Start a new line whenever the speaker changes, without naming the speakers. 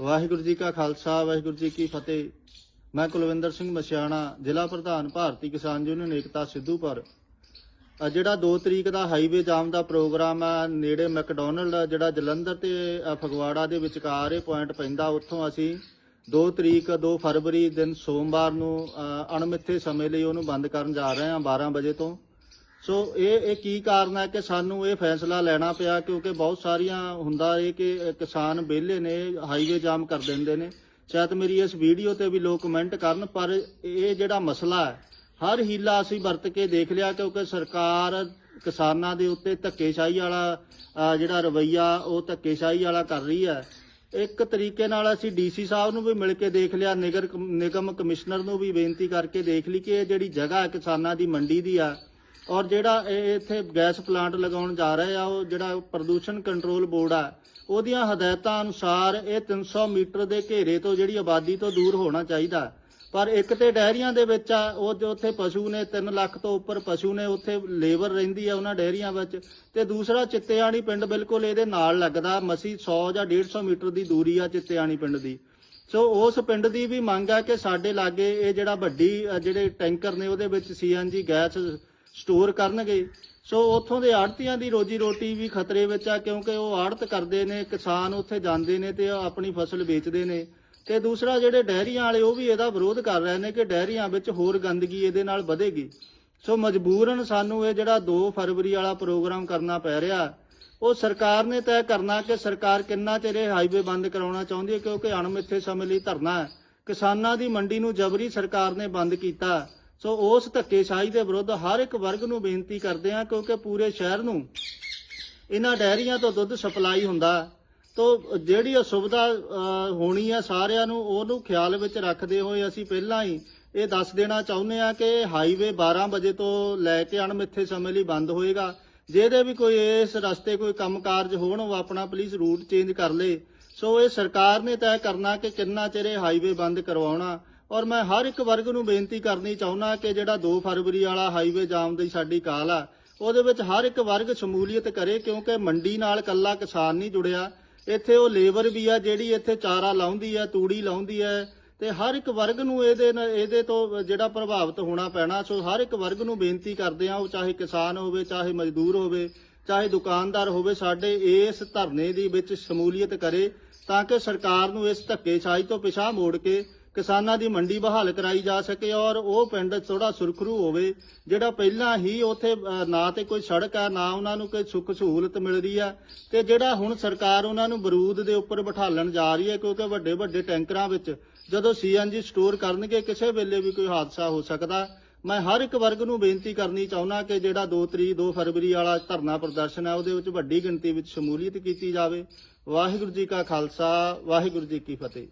ਵਾਹਿਗੁਰੂ ਜੀ ਕਾ ਖਾਲਸਾ, ਵਾਹਿਗੁਰੂ ਜੀ ਕੀ ਫਤਿਹ। ਮੈਂ ਕੁਲਵਿੰਦਰ ਸਿੰਘ ਮਸਿਆਣਾ, ਜ਼ਿਲ੍ਹਾ ਪ੍ਰਧਾਨ ਭਾਰਤੀ ਕਿਸਾਨ ਯੂਨੀਅਨ ਏਕਤਾ ਸਿੱਧੂਪੁਰ ਆ ਜਿਹੜਾ 2 ਤਰੀਕ ਦਾ ਹਾਈਵੇ ਜਾਮ ਦਾ ਪ੍ਰੋਗਰਾਮ ਆ, ਨੇੜੇ ਮੈਕਡੋਨਲਡ ਜਿਹੜਾ ਜਲੰਧਰ ਤੇ ਫਗਵਾੜਾ ਦੇ ਵਿਚਕਾਰ ਇਹ ਪੁਆਇੰਟ ਪੈਂਦਾ, ਉੱਥੋਂ ਅਸੀਂ 2 ਤਰੀਕ 2 ਫਰਵਰੀ ਦਿਨ ਸੋਮਵਾਰ ਨੂੰ ਅਣਮਿੱਥੇ ਸਮੇਂ ਲਈ ਉਹਨੂੰ ਬੰਦ ਕਰਨ ਜਾ ਰਹੇ ਹਾਂ 12 ਵਜੇ ਤੋਂ। ਸੋ ਇਹ ਇਹ ਕੀ ਕਾਰਨ ਹੈ ਕਿ ਸਾਨੂੰ ਇਹ ਫੈਸਲਾ ਲੈਣਾ ਪਿਆ ਕਿਉਂਕਿ ਬਹੁਤ ਸਾਰੀਆਂ ਹੁੰਦਾ ਇਹ ਕਿ ਕਿਸਾਨ ਵਿਹਲੇ ਨੇ, ਹਾਈਵੇ ਜਾਮ ਕਰ ਦਿੰਦੇ ਨੇ। ਸ਼ਾਇਦ ਮੇਰੀ ਇਸ ਵੀਡੀਓ ਤੇ ਵੀ ਲੋਕ ਕਮੈਂਟ ਕਰਨ, ਪਰ ਇਹ ਜਿਹੜਾ ਮਸਲਾ ਹੈ, ਹਰ ਹੀਲਾ ਅਸੀਂ ਵਰਤ ਕੇ ਦੇਖ ਲਿਆ ਕਿਉਂਕਿ ਸਰਕਾਰ ਕਿਸਾਨਾਂ ਦੇ ਉੱਤੇ ਧੱਕੇਸ਼ਾਹੀ ਵਾਲਾ ਜਿਹੜਾ ਰਵਈਆ ਉਹ ਧੱਕੇਸ਼ਾਹੀ ਵਾਲਾ ਕਰ ਰਹੀ ਹੈ। ਇੱਕ ਤਰੀਕੇ ਨਾਲ ਅਸੀਂ ਡੀਸੀ ਸਾਹਿਬ ਨੂੰ ਵੀ ਮਿਲ ਕੇ ਦੇਖ ਲਿਆ, ਨਿਗਰ, ਨਿਗਮ ਕਮਿਸ਼ਨਰ ਨੂੰ ਵੀ ਬੇਨਤੀ ਕਰਕੇ ਦੇਖ ਲਈ ਕਿ ਇਹ ਜਿਹੜੀ ਜਗ੍ਹਾ ਹੈ ਕਿਸਾਨਾਂ ਦੀ ਮੰਡੀ ਦੀ ਆ ਔਰ ਜਿਹੜਾ ਇਹ ਇੱਥੇ ਗੈਸ ਪਲਾਂਟ ਲਗਾਉਣ ਜਾ ਰਹੇ ਆ, ਉਹ ਜਿਹੜਾ ਪ੍ਰਦੂਸ਼ਣ ਕੰਟਰੋਲ ਬੋਰਡ ਆ, ਉਹਦੀਆਂ ਹਦਾਇਤਾਂ ਅਨੁਸਾਰ ਇਹ 300 ਮੀਟਰ ਦੇ ਘੇਰੇ ਤੋਂ ਜਿਹੜੀ ਆਬਾਦੀ ਤੋਂ ਦੂਰ ਹੋਣਾ ਚਾਹੀਦਾ। ਪਰ ਇੱਕ ਤੇ ਡੈਰੀਆਂ ਦੇ ਵਿੱਚ ਆ, ਉਹ ਜੋ ਉੱਥੇ ਪਸ਼ੂ ਨੇ 3 ਲੱਖ ਤੋਂ ਉੱਪਰ ਪਸ਼ੂ ਨੇ, ਉੱਥੇ ਲੇਬਰ ਰਹਿੰਦੀ ਆ ਉਹਨਾਂ ਡੈਰੀਆਂ ਵਿੱਚ। ਤੇ ਦੂਸਰਾ ਚਿੱਤਿਆਣੀ ਪਿੰਡ ਬਿਲਕੁਲ ਇਹਦੇ ਨਾਲ ਲੱਗਦਾ, ਮਸੀ 100 ਜਾਂ 150 ਮੀਟਰ ਦੀ ਦੂਰੀ ਆ ਚਿੱਤਿਆਣੀ ਪਿੰਡ ਦੀ। ਸੋ ਉਸ ਪਿੰਡ ਦੀ ਵੀ ਮੰਗ ਆ ਕਿ ਸਾਡੇ ਲਾਗੇ ਇਹ ਜਿਹੜਾ ਵੱਡੀ ਜਿਹੜੇ ਟੈਂਕਰ ਨੇ, ਉਹਦੇ ਵਿੱਚ ਸੀਐਨਜੀ ਗੈਸ ਸਟੋਰ ਕਰਨਗੇ। ਸੋ ਉੱਥੋਂ ਦੇ ਆੜਤੀਆਂ ਦੀ ਰੋਜੀ ਰੋਟੀ ਵੀ ਖਤਰੇ ਵਿੱਚ ਆ, ਕਿਉਂਕਿ ਉਹ ਆੜਤ ਕਰਦੇ ਨੇ, ਕਿਸਾਨ ਉੱਥੇ ਜਾਂਦੇ ਨੇ ਤੇ ਆਪਣੀ ਫਸਲ ਵੇਚਦੇ ਨੇ। ਤੇ ਦੂਸਰਾ ਜਿਹੜੇ ਡੈਰੀਆਂ ਵਾਲੇ, ਉਹ ਵੀ ਇਹਦਾ ਵਿਰੋਧ ਕਰ ਰਹੇ ਨੇ ਕਿ ਡੈਰੀਆਂ ਵਿੱਚ ਹੋਰ ਗੰਦਗੀ ਇਹਦੇ ਨਾਲ ਵਧੇਗੀ। ਸੋ ਮਜਬੂਰਨ ਸਾਨੂੰ ਇਹ ਜਿਹੜਾ 2 ਫਰਵਰੀ ਵਾਲਾ ਪ੍ਰੋਗਰਾਮ ਕਰਨਾ ਪੈ ਰਿਹਾ, ਉਹ ਸਰਕਾਰ ਨੇ ਤੈਅ ਕਰਨਾ ਕਿ ਸਰਕਾਰ ਕਿੰਨਾ ਚਿਰ ਇਹ ਹਾਈਵੇ ਬੰਦ ਕਰਾਉਣਾ ਚਾਹੁੰਦੀ ਹੈ, ਕਿਉਂਕਿ ਅਣਮਿੱਥੇ ਸਮੇਂ ਲਈ ਧਰਨਾ ਹੈ। ਕਿਸਾਨਾਂ ਦੀ ਮੰਡੀ ਨੂੰ ਜਬਰੀ ਸਰਕਾਰ ਨੇ ਬੰਦ ਕੀਤਾ। ਸੋ ਉਸ ਧੱਕੇਸ਼ਾਹੀ ਦੇ ਵਿਰੁੱਧ ਹਰ ਇੱਕ ਵਰਗ ਨੂੰ ਬੇਨਤੀ ਕਰਦੇ ਹਾਂ, ਕਿਉਂਕਿ ਪੂਰੇ ਸ਼ਹਿਰ ਨੂੰ ਇਹਨਾਂ ਡੈਰੀਆਂ ਤੋਂ ਦੁੱਧ ਸਪਲਾਈ ਹੁੰਦਾ। ਤੋ ਜਿਹੜੀ ਅਸੁਵਿਧਾ ਹੋਣੀ ਹੈ ਸਾਰਿਆਂ ਨੂੰ, ਉਹਨੂੰ ਖਿਆਲ ਵਿੱਚ ਰੱਖਦੇ ਹੋਏ ਅਸੀਂ ਪਹਿਲਾਂ ਹੀ ਇਹ ਦੱਸ ਦੇਣਾ ਚਾਹੁੰਦੇ ਆ ਕਿ ਹਾਈਵੇ 12 ਵਜੇ ਤੋਂ ਲੈ ਕੇ ਅਣਮਿੱਥੇ ਸਮੇਂ ਲਈ ਬੰਦ ਹੋਏਗਾ। ਜਿਹਦੇ ਵੀ ਕੋਈ ਇਸ ਰਸਤੇ ਕੋਈ ਕੰਮਕਾਰਜ ਹੋਣ, ਉਹ ਆਪਣਾ ਪਲੀਜ਼ ਰੂਟ ਚੇਂਜ ਕਰ ਲੇ। ਸੋ ਇਹ ਸਰਕਾਰ ਨੇ ਤੈਅ ਕਰਨਾ ਕਿ ਕਿੰਨਾ ਚਿਰ ਇਹ ਹਾਈਵੇ ਬੰਦ ਕਰਵਾਉਣਾ। ਔਰ ਮੈਂ ਹਰ ਇੱਕ ਵਰਗ ਨੂੰ ਬੇਨਤੀ ਕਰਨੀ ਚਾਹੁੰਦਾ ਕਿ ਜਿਹੜਾ 2 ਫਰਵਰੀ ਵਾਲਾ ਹਾਈਵੇ ਜਾਮ ਦੀ ਸਾਡੀ ਕਾਲ ਆ, ਉਹਦੇ ਵਿੱਚ ਹਰ ਇੱਕ ਵਰਗ ਸ਼ਮੂਲੀਅਤ ਕਰੇ ਕਿਉਂਕਿ ਮੰਡੀ ਨਾਲ ਕੱਲਾ ਕਿਸਾਨ ਨਹੀਂ ਜੁੜਿਆ। ਇੱਥੇ ਉਹ ਲੇਬਰ ਵੀ ਆ ਜਿਹੜੀ ਇੱਥੇ ਚਾਰਾ ਲਾਉਂਦੀ ਆ, ਤੂੜੀ ਲਾਉਂਦੀ ਆ ਤੇ ਹਰ ਇੱਕ ਵਰਗ ਨੂੰ ਇਹਦੇ ਇਹਦੇ ਤੋਂ ਜਿਹੜਾ ਪ੍ਰਭਾਵਿਤ ਹੋਣਾ ਪੈਣਾ। ਸੋ ਹਰ ਇੱਕ ਵਰਗ ਨੂੰ ਬੇਨਤੀ ਕਰਦੇ ਆ, ਉਹ ਚਾਹੇ ਕਿਸਾਨ ਹੋਵੇ, ਚਾਹੇ ਮਜ਼ਦੂਰ ਹੋਵੇ, ਚਾਹੇ ਦੁਕਾਨਦਾਰ ਹੋਵੇ, ਸਾਡੇ ਇਸ ਧਰਨੇ ਦੀ ਵਿੱਚ ਸ਼ਮੂਲੀਅਤ ਕਰੇ ਤਾਂ ਕਿ ਸਰਕਾਰ ਨੂੰ ਇਸ ਧੱਕੇਸ਼ਾਹੀ ਤੋਂ ਪਿਛਾਹ ਮੋੜ ਕੇ ਕਿਸਾਨਾਂ ਦੀ ਮੰਡੀ ਬਹਾਲ ਕਰਾਈ ਜਾ ਸਕੇ ਔਰ ਉਹ ਪਿੰਡ ਥੋੜਾ ਸੁਰਖਰੂ ਹੋਵੇ, ਜਿਹੜਾ ਪਹਿਲਾਂ ਹੀ ਉੱਥੇ ਨਾ ਤੇ ਕੋਈ ਸੜਕ ਆ, ਨਾ ਉਹਨਾਂ ਨੂੰ ਕੋਈ ਸੁੱਖ ਸਹੂਲਤ ਮਿਲ ਰਹੀ ਆ ਤੇ ਜਿਹੜਾ ਹੁਣ ਸਰਕਾਰ ਉਹਨਾਂ ਨੂੰ ਬਰੂਦ ਦੇ ਉੱਪਰ ਬਿਠਾਲਣ ਜਾ ਰਹੀ ਹੈ, ਕਿਉਂਕਿ ਵੱਡੇ ਵੱਡੇ ਟੈਂਕਰਾਂ ਵਿੱਚ ਜਦੋਂ ਸੀਐਨਜੀ ਸਟੋਰ ਕਰਨਗੇ, ਕਿਸੇ ਵੇਲੇ ਵੀ ਕੋਈ ਹਾਦਸਾ ਹੋ ਸਕਦਾ। ਮੈਂ ਹਰ ਇੱਕ ਵਰਗ ਨੂੰ ਬੇਨਤੀ ਕਰਨੀ ਚਾਹੁੰਦਾ ਕਿ ਜਿਹੜਾ 2 ਤਰੀਕ 2 ਫਰਵਰੀ ਵਾਲਾ ਧਰਨਾ ਪ੍ਰਦਰਸ਼ਨ ਹੈ ਉਹਦੇ ਵਿੱਚ ਵੱਡੀ ਗਿਣਤੀ ਵਿੱਚ ਸ਼ਮੂਲੀਅਤ ਕੀਤੀ ਜਾਵੇ। ਵਾਹਿਗੁਰੂ ਜੀ ਕਾ ਖਾਲਸਾ, ਵਾਹਿਗੁਰੂ ਜੀ ਕੀ ਫਤਿਹ।